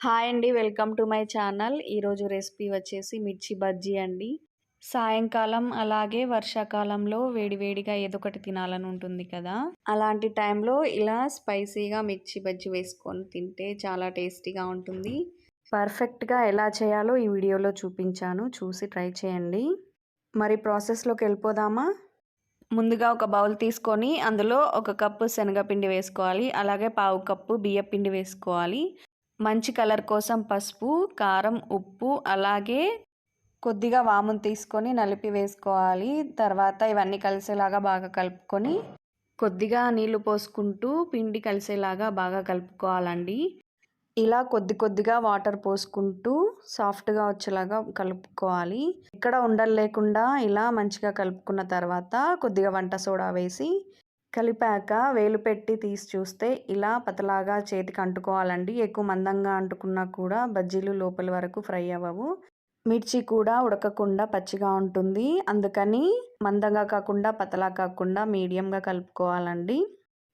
Hi అండి welcome to my channel. ఈరోజు recipe వచ్చేసి మిర్చి బజ్జీ అండి. సాయంకాలం అలాగే వర్షాకాలంలో వేడివేడిగా ఏదో ఒకటి తినాలని ఉంటుంది కదా. అలాంటి టైంలో ఇలా స్పైసీగా మిర్చి బజ్జీ వేసుకొని తింటే చాలా టేస్టీగా ఉంటుంది. పర్ఫెక్ట్గా ఎలా చేయాలో ఈ వీడియోలో చూపించాను. చూసి ట్రై చేయండి. మరి ప్రాసెస్లోకి వెళ్ళిపోదామా? ముందుగా ఒక బౌల్ తీసుకొని అందులో ఒక కప్పు శనగపిండి వేసుకోవాలి. అలాగే పావు కప్పు బియ్యపిండి వేసుకోవాలి. మంచి కలర్ కోసం పసుపు కారం ఉప్పు అలాగే కొద్దిగా వామును తీసుకొని నలిపి వేసుకోవాలి. తర్వాత ఇవన్నీ కలిసేలాగా బాగా కలుపుకొని కొద్దిగా నీళ్ళు పోసుకుంటూ పిండి కలిసేలాగా బాగా కలుపుకోవాలండి. ఇలా కొద్ది కొద్దిగా వాటర్ పోసుకుంటూ సాఫ్ట్గా వచ్చేలాగా కలుపుకోవాలి. ఇక్కడ ఉండలు లేకుండా ఇలా మంచిగా కలుపుకున్న తర్వాత కొద్దిగా వంట సోడా వేసి కలిపాక వేలు పెట్టి తీసి చూస్తే ఇలా పతలాగా చేతికి అంటుకోవాలండి. ఎక్కువ మందంగా అంటుకున్నా కూడా బజ్జీలు లోపలి వరకు ఫ్రై అవ్వవు. మిర్చి కూడా ఉడకకుండా పచ్చిగా ఉంటుంది. అందుకని మందంగా కాకుండా పతలా కాకుండా మీడియంగా కలుపుకోవాలండి.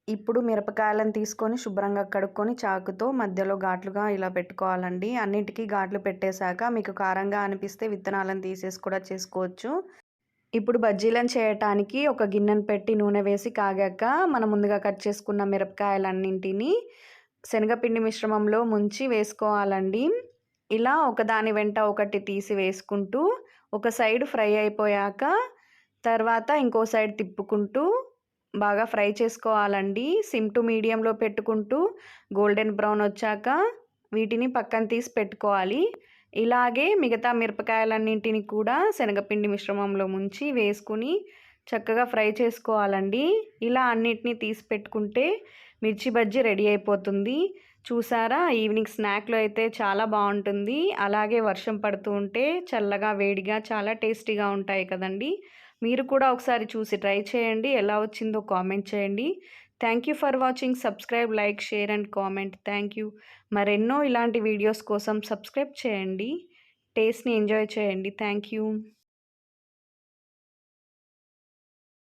ఇప్పుడు మిరపకాయలను తీసుకొని శుభ్రంగా కడుక్కొని చాకుతో మధ్యలో ఘాట్లుగా ఇలా పెట్టుకోవాలండి. అన్నిటికీ ఘాట్లు పెట్టేశాక మీకు కారంగా అనిపిస్తే విత్తనాలను తీసేసి కూడా చేసుకోవచ్చు. ఇప్పుడు బజ్జీలను చేయటానికి ఒక గిన్నెను పెట్టి నూనె వేసి కాగాక మనం ముందుగా కట్ చేసుకున్న మిరపకాయలన్నింటినీ శనగపిండి మిశ్రమంలో ముంచి వేసుకోవాలండి. ఇలా ఒకదాని వెంట ఒకటి తీసి వేసుకుంటూ ఒక సైడ్ ఫ్రై అయిపోయాక తర్వాత ఇంకో సైడ్ తిప్పుకుంటూ బాగా ఫ్రై చేసుకోవాలండి. సిమ్ టు మీడియంలో పెట్టుకుంటూ గోల్డెన్ బ్రౌన్ వచ్చాక వీటిని పక్కన తీసి పెట్టుకోవాలి. ఇలాగే మిగతా మిరపకాయలన్నింటిని కూడా శనగపిండి మిశ్రమంలో ముంచి వేసుకుని చక్కగా ఫ్రై చేసుకోవాలండి. ఇలా అన్నిటినీ తీసి పెట్టుకుంటే మిర్చి బజ్జీ రెడీ అయిపోతుంది. చూసారా? ఈవినింగ్ స్నాక్లో అయితే చాలా బాగుంటుంది. అలాగే వర్షం పడుతూ ఉంటే చల్లగా వేడిగా చాలా టేస్టీగా ఉంటాయి కదండీ. మీరు కూడా ఒకసారి చూసి ట్రై చేయండి. ఎలా వచ్చిందో కామెంట్ చేయండి. Thank you for watching. Subscribe like share and comment. Thank you. మరెన్నో ఇలాంటి వీడియోస్ కోసం సబ్స్క్రైబ్ చేయండి. టేస్ట్ని ఎంజాయ్ చేయండి. Thank you.